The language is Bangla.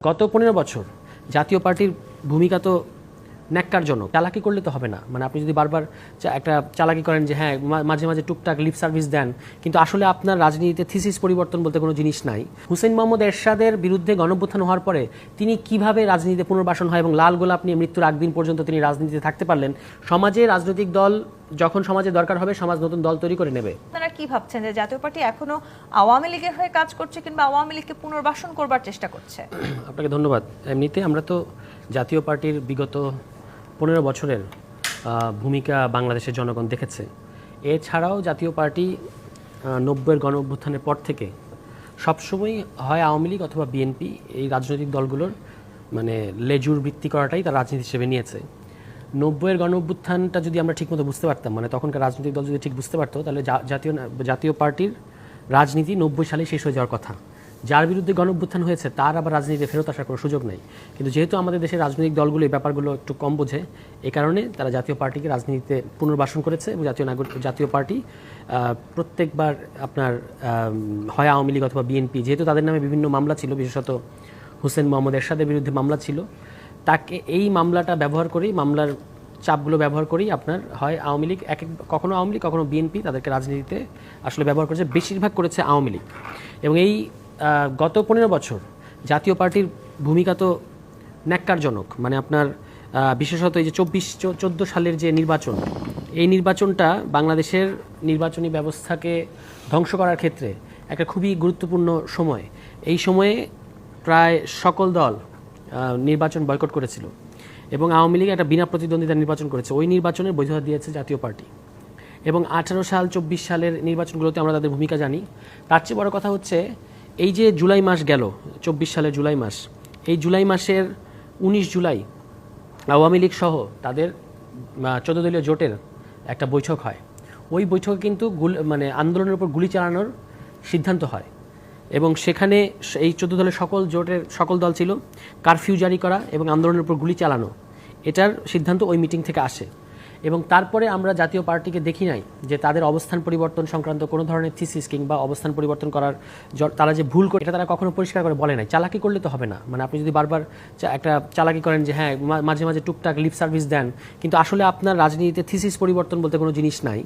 গত পনেরো বছর জাতীয় পার্টির ভূমিকা তো ন্যাক্কারজনক চালাকি করলে তো হবে না। মানে আপনি যদি বারবার একটা চালাকি করেন যে হ্যাঁ মাঝে মাঝে টুকটাক লিপ সার্ভিস দেন কিন্তু আসলে আপনার রাজনীতিতে থিসিস পরিবর্তন বলতে কোনো জিনিস নাই। হুসেন মোহাম্মদ এরশাদের বিরুদ্ধে গণভ্যুত্থান হওয়ার পরে তিনি কীভাবে রাজনীতিতে পুনর্বাসন হয় এবং লাল গোলাপ নিয়ে মৃত্যুর আগ দিন পর্যন্ত তিনি রাজনীতিতে থাকতে পারলেন সমাজে রাজনৈতিক দল যখন সমাজে দরকার হবে সমাজ নতুন দল তৈরি করে নেবে। আপনারা কি ভাবছেন যে জাতীয় পার্টি এখনও আওয়ামী লীগের হয়ে কাজ করছে কিংবা আওয়ামী লীগকে পুনর্বাসন করবার চেষ্টা করছে? আপনাকে ধন্যবাদ। এমনিতে আমরা তো জাতীয় পার্টির বিগত পনেরো বছরের ভূমিকা বাংলাদেশের জনগণ দেখেছে। এছাড়াও জাতীয় পার্টি নব্বইয়ের গণ অভ্যুত্থানের পর থেকে সবসময় হয় আওয়ামী লীগ অথবা বিএনপি এই রাজনৈতিক দলগুলোর মানে লেজুর বৃত্তি করাটাই তার রাজনীতি হিসেবে নিয়েছে। নব্বইয়ের গণ অভ্যুত্থানটা যদি আমরা ঠিকমতো বুঝতে পারতাম মানে তখনকার রাজনৈতিক দল যদি ঠিক বুঝতে পারতো, তাহলে জাতীয় জাতীয় পার্টির রাজনীতি নব্বই সালে শেষ হয়ে যাওয়ার কথা। যার বিরুদ্ধে গণ অভ্যুত্থান হয়েছে, তার আবার রাজনীতিতে ফেরত আসার কোনো সুযোগ নেই। কিন্তু যেহেতু আমাদের দেশের রাজনৈতিক দলগুলো এই ব্যাপারগুলো একটু কম বোঝে এই কারণে তারা জাতীয় পার্টিকে রাজনীতিতে পুনর্বাসন করেছে এবং জাতীয় নাগরিক জাতীয় পার্টি প্রত্যেকবার আপনার হয় আওয়ামী লীগ অথবা বিএনপি, যেহেতু তাদের নামে বিভিন্ন মামলা ছিল, বিশেষত হুসেন মোহাম্মদ এরশাদের বিরুদ্ধে মামলা ছিল, তাকে, এই মামলাটা ব্যবহার করেই, মামলার চাপগুলো ব্যবহার করেই আপনার হয় আওয়ামী লীগ এক এক- কখনো আওয়ামী লীগ, কখনো বিএনপি তাদেরকে রাজনীতিতে আসলে ব্যবহার করেছে, বেশিরভাগ করেছে আওয়ামী লীগ। এবং এই গত পনেরো বছর জাতীয় পার্টির ভূমিকা তো ন্যাক্কারজনক। মানে আপনার বিশেষত এই যে চব্বিশ চোদ্দ সালের যে নির্বাচন, এই নির্বাচনটা বাংলাদেশের নির্বাচনী ব্যবস্থাকে ধ্বংস করার ক্ষেত্রে একটা খুবই গুরুত্বপূর্ণ সময়। এই সময়ে প্রায় সকল দল নির্বাচন বয়কট করেছিল এবং আওয়ামী লীগ একটা বিনা প্রতিদ্বন্দ্বিতা নির্বাচন করেছে। ওই নির্বাচনের বৈধতা দিয়েছে জাতীয় পার্টি। এবং আঠারো সাল, চব্বিশ সালের নির্বাচনগুলোতে আমরা তাদের ভূমিকা জানি। তার চেয়ে বড় কথা হচ্ছে এই যে জুলাই মাস গেল, চব্বিশ সালের জুলাই মাস, এই জুলাই মাসের উনিশ জুলাই আওয়ামী লীগ সহ তাদের চোদ্দ দলীয় জোটের একটা বৈঠক হয়। ওই বৈঠকে কিন্তু মানে আন্দোলনের উপর গুলি চালানোর সিদ্ধান্ত হয় এবং সেখানে এই চোদ্দ দলের সকল জোটের সকল দল ছিল, কারফিউ জারি করা এবং আন্দোলনের উপর গুলি চালানো। এটার সিদ্ধান্ত ওই মিটিং থেকে আসে। এবং তারপরে আমরা জাতীয় পার্টিকে দেখি নাই যে তাদের অবস্থান পরিবর্তন সংক্রান্ত কোনো ধরনের থিসিস কিংবা অবস্থান পরিবর্তন করার তারা যে ভুল করে, এটা তারা কখনো পরিষ্কার করে বলে নাই। চালাকি করলে তো হবে না। মানে আপনি যদি বারবার একটা চালাকি করেন যে হ্যাঁ মাঝে মাঝে টুকটাক লিপ সার্ভিস দেন, কিন্তু আসলে আপনার রাজনীতিতে থিসিস পরিবর্তন বলতে কোনো জিনিস নাই।